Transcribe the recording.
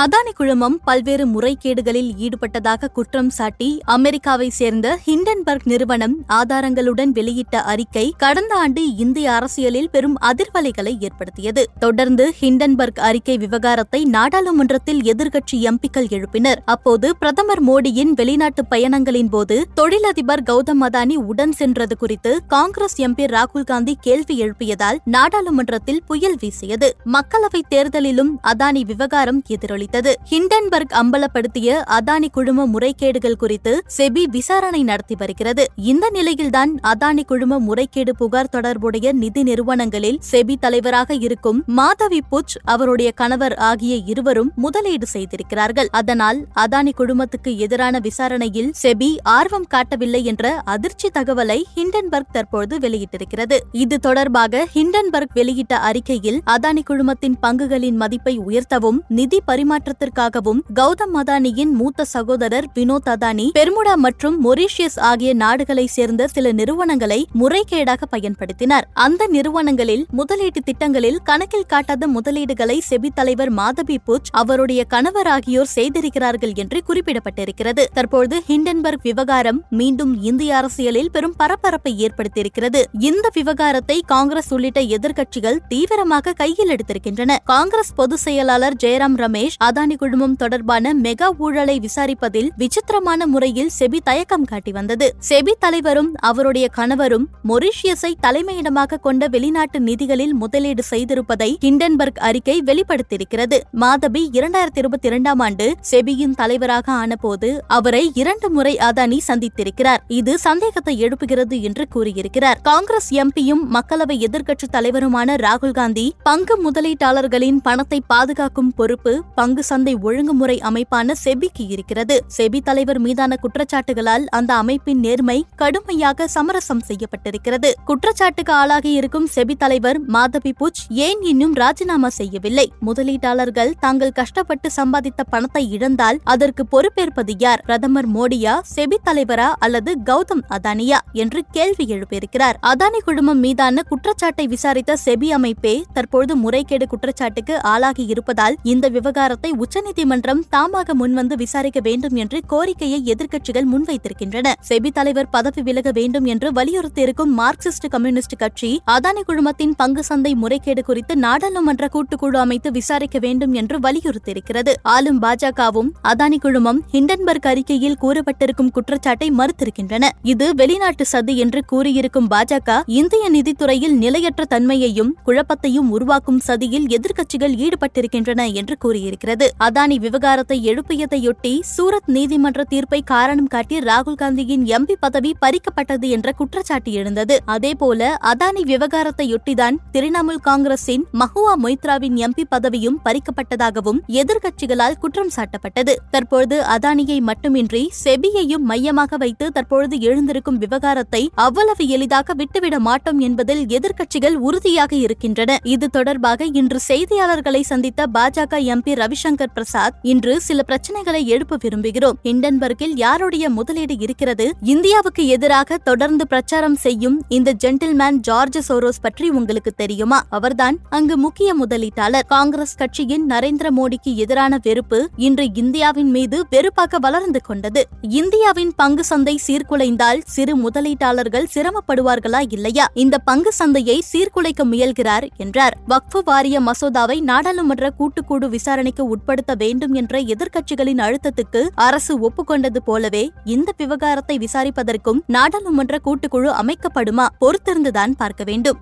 அதானி குழுமம் பல்வேறு முறைகேடுகளில் ஈடுபட்டதாக குற்றம் சாட்டி அமெரிக்காவை சேர்ந்த ஹிண்டன்பர்க் நிறுவனம் ஆதாரங்களுடன் வெளியிட்ட அறிக்கை கடந்த ஆண்டு இந்திய அரசியலில் பெரும் அதிர்வலைகளை ஏற்படுத்தியது. தொடர்ந்து ஹிண்டன்பர்க் அறிக்கை விவகாரத்தை நாடாளுமன்றத்தில் எதிர்க்கட்சி எம்பிக்கள் எழுப்பினர். அப்போது பிரதமர் மோடியின் வெளிநாட்டு பயணங்களின் போது தொழிலதிபர் கௌதம் அதானி உடன் சென்றது குறித்து காங்கிரஸ் எம்பி ராகுல் காந்தி கேள்வி எழுப்பியதால் நாடாளுமன்றத்தில் புயல் வீசியது. மக்களவைத் தேர்தலிலும் அதானி விவகாரம் எதிரொலித்தது ஹிண்டன்பர்க் அம்பலப்படுத்திய அதானி குழும முறைகேடுகள் குறித்து செபி விசாரணை நடத்தி வருகிறது. இந்த நிலையில்தான் அதானி குழும முறைகேடு புகார் தொடர்புடைய நிதி நிறுவனங்களில் செபி தலைவராக இருக்கும் மாதவி புச் அவருடைய கணவர் ஆகிய இருவரும் முதலீடு செய்திருக்கிறார்கள். அதனால் அதானி குழுமத்துக்கு எதிரான விசாரணையில் செபி ஆர்வம் காட்டவில்லை என்ற அதிர்ச்சி தகவலை ஹிண்டன்பர்க் தற்போது வெளியிட்டிருக்கிறது. இது தொடர்பாக ஹிண்டன்பர்க் வெளியிட்ட அறிக்கையில் அதானி குழுமத்தின் பங்குகளின் மதிப்பை உயர்த்தவும் நிதி ஏமாற்றத்திற்காகவும் கௌதம் அதானியின் மூத்த சகோதரர் வினோத் அதானி பெர்முடா மற்றும் மொரீஷியஸ் ஆகிய நாடுகளை சேர்ந்த சில நிறுவனங்களை முறைகேடாக பயன்படுத்தினார். அந்த நிறுவனங்களில் முதலீட்டு திட்டங்களில் கணக்கில் காட்டாத முதலீடுகளை செபி தலைவர் மாதவி புச் அவருடைய கணவர் ஆகியோர் செய்திருக்கிறார்கள் என்று குறிப்பிடப்பட்டிருக்கிறது. தற்போது ஹிண்டன்பர்க் விவகாரம் மீண்டும் இந்திய அரசியலில் பெரும் பரபரப்பை ஏற்படுத்தியிருக்கிறது. இந்த விவகாரத்தை காங்கிரஸ் உள்ளிட்ட எதிர்க்கட்சிகள் தீவிரமாக கையில் எடுத்திருக்கின்றன. காங்கிரஸ் பொதுச் செயலாளர் ஜெயராம் ரமேஷ் அதானி குழுமம் தொடர்பான மெகா ஊழலை விசாரிப்பதில் விசித்திரமான முறையில் செபி தயக்கம் காட்டி வந்தது. செபி தலைவரும் அவருடைய கணவரும் மொரீஷியஸை தலைமையிடமாக கொண்ட வெளிநாட்டு நிதிகளில் முதலீடு செய்திருப்பதை ஹிண்டன்பர்க் அறிக்கை வெளிப்படுத்தியிருக்கிறது. மாதபி இரண்டாயிரத்தி இருபத்தி இரண்டாம் ஆண்டு செபியின் தலைவராக ஆனபோது அவரை இரண்டு முறை அதானி சந்தித்திருக்கிறார். இது சந்தேகத்தை எழுப்புகிறது என்று கூறியிருக்கிறார். காங்கிரஸ் எம்பியும் மக்களவை எதிர்க்கட்சித் தலைவருமான ராகுல் காந்தி பங்கு முதலீட்டாளர்களின் பணத்தை பாதுகாக்கும் பொறுப்பு பங்கு சந்தை ஒழுங்குமுறை அமைப்பான செபிக்கு இருக்கிறது. செபி தலைவர் மீதான குற்றச்சாட்டுகளால் அந்த அமைப்பின் நேர்மை கடுமையாக சமரசம் செய்யப்பட்டிருக்கிறது. குற்றச்சாட்டுக்கு ஆளாகி இருக்கும் செபி தலைவர் மாதவி புச் ஏன் இன்னும் ராஜினாமா செய்யவில்லை? முதலீட்டாளர்கள் தாங்கள் கஷ்டப்பட்டு சம்பாதித்த பணத்தை இழந்தால் அதற்கு பொறுப்பேற்பது யார்? பிரதமர் மோடியா செபி தலைவரா அல்லது கௌதம் அதானியா என்று கேள்வி எழுப்பியிருக்கிறார். அதானி குழுமம் மீதான குற்றச்சாட்டை விசாரித்த செபி அமைப்பே தற்போது முறைகேடு குற்றச்சாட்டுக்கு ஆளாகி இருப்பதால் இந்த விவகாரத்தை உச்சநீதிமன்றம் தாமாக முன்வந்து விசாரிக்க வேண்டும் என்று கோரிக்கையை எதிர்க்கட்சிகள் முன்வைத்திருக்கின்றன. செபி தலைவர் பதவி விலக வேண்டும் என்று வலியுறுத்தியிருக்கும் மார்க்சிஸ்ட் கம்யூனிஸ்ட் கட்சி அதானி குழுமத்தின் பங்கு சந்தை முறைகேடு குறித்து நாடாளுமன்ற கூட்டுக்குழு அமைத்து விசாரிக்க வேண்டும் என்று வலியுறுத்தியிருக்கிறது. ஆளும் பாஜகவும் அதானி குழுமம் ஹிண்டன்பர்க் அறிக்கையில் கூறப்பட்டிருக்கும் குற்றச்சாட்டை மறுத்திருக்கின்றன. இது வெளிநாட்டு சதி என்று கூறியிருக்கும் பாஜக இந்திய நிதித்துறையில் நிலையற்ற தன்மையையும் குழப்பத்தையும் உருவாக்கும் சதியில் எதிர்க்கட்சிகள் ஈடுபட்டிருக்கின்றன என்று கூறியிருக்கிறது. அதானி விவகாரத்தை எழுப்பியதையொட்டி சூரத் நீதிமன்ற தீர்ப்பை காரணம் காட்டி ராகுல் காந்தியின் எம்பி பதவி பறிக்கப்பட்டது என்ற குற்றச்சாட்டு எழுந்தது. அதேபோல அதானி விவகாரத்தையொட்டிதான் திரிணாமுல் காங்கிரசின் மஹுவா மொய்த்ராவின் எம்பி பதவியும் பறிக்கப்பட்டதாகவும் எதிர்க்கட்சிகளால் குற்றம் சாட்டப்பட்டது. தற்பொழுது அதானியை மட்டுமின்றி செபியையும் மையமாக வைத்து தற்பொழுது எழுந்திருக்கும் விவகாரத்தை அவ்வளவு எளிதாக விட்டுவிட மாட்டோம் என்பதில் எதிர்க்கட்சிகள் உறுதியாக இருக்கின்றன. இது தொடர்பாக இன்று செய்தியாளர்களை சந்தித்த பாஜக எம்பி ரவி ரவிசங்கர் பிரசாத் இன்று சில பிரச்சனைகளை எழுப்ப விரும்புகிறோம். ஹிண்டன்பர்கில் யாருடைய முதலீடு இருக்கிறது? இந்தியாவுக்கு எதிராக தொடர்ந்து பிரச்சாரம் செய்யும் இந்த ஜென்டில்மேன் ஜார்ஜ் சோரோஸ் பற்றி உங்களுக்கு தெரியுமா? அவர்தான் அங்கு முக்கிய முதலீட்டாளர். காங்கிரஸ் கட்சியின் நரேந்திர மோடிக்கு எதிரான வெறுப்பு இன்று இந்தியாவின் மீது வெறுப்பாக வளர்ந்து கொண்டது. இந்தியாவின் பங்கு சந்தை சீர்குலைந்தால் சிறு முதலீட்டாளர்கள் சிரமப்படுவார்களா இல்லையா? இந்த பங்கு சந்தையை சீர்குலைக்க முயல்கிறார் என்றார். வக்ஃபு வாரிய மசோதாவை நாடாளுமன்ற கூட்டுக்குழு விசாரணைக்கு உட்படுத்த வேண்டும் என்ற எதிர்க்கட்சிகளின் அழுத்தத்துக்கு அரசு ஒப்புக்கொண்டது போலவே இந்த விவகாரத்தை விசாரிப்பதற்கும் நாடாளுமன்ற கூட்டுக்குழு அமைக்கப்படுமா பொறுத்திருந்துதான் பார்க்க வேண்டும்.